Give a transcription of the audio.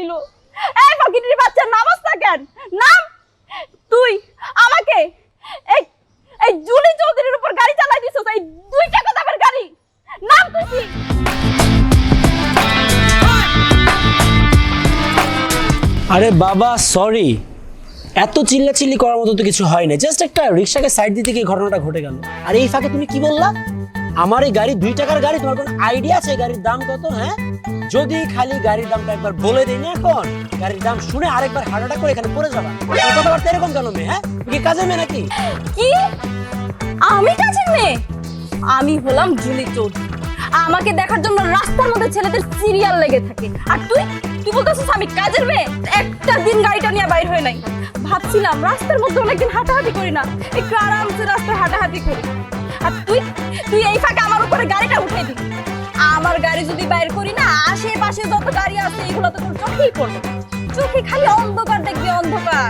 দিল। এই ফকিনির বাচ্চার নাম না কেন? নাম? তুই? আমাকে? এই এই জুলি চৌধুরীর উপর গাড়ি চালাই দিছস, এই দুই টাকা দামের গাড়ি নাম তুই কি? আরে বাবা সরি এত চিল্লাচিল্লি করার মতো তো কিছু হয় না জাস্ট একটা রিক্সাকে সাইড দিতে গিয়ে ঘটনাটা ঘটে গেল। আর এই ফাঁকে তুমি কি বললা? আমার এই গাড়ি দুই টাকার গাড়ি, তোমার কোনো আইডিয়া আছে? গাড়ির দাম কত? হ্যাঁ? যদি খালি গাড়ির দামটা একবার বলে দিই না এখন, গাড়ির দাম শুনে আরেকবার হার্ট করে এখানে পড়ে যাবা। কথাবার্তা এরকম কেন মেয়ে হ্যাঁ? কি কাজের মেয়ে নাকি? কি? আমি কাজের মেয়ে? আমি হলাম জুলি চৌধুরী। আমাকে দেখার জন্য রাস্তার মধ্যে ছেলেদের সিরিয়াল লেগে থাকে। আর তুই? তুই বলতেছিস আমি কাজের মেয়ে? একটা দিন গাড়িটা নিয়ে বাইর হয়ে নাই। ভাবছিলাম রাস্তার মধ্যে অনেকদিন হাঁটাহাঁটি করি না। একটু আরামসে রাস্তায় হাঁটাহাঁটি করি। আর তুই? তুই এই ফাঁকে আমার উপরে দিবি আমার গাড়ি যদি বাইর করি না, আশেপাশে যত গাড়ি আছে, এগুলো তো তোর চোখেই পড়বে। চোখে খালি অন্ধকার দেখবি, অন্ধকার।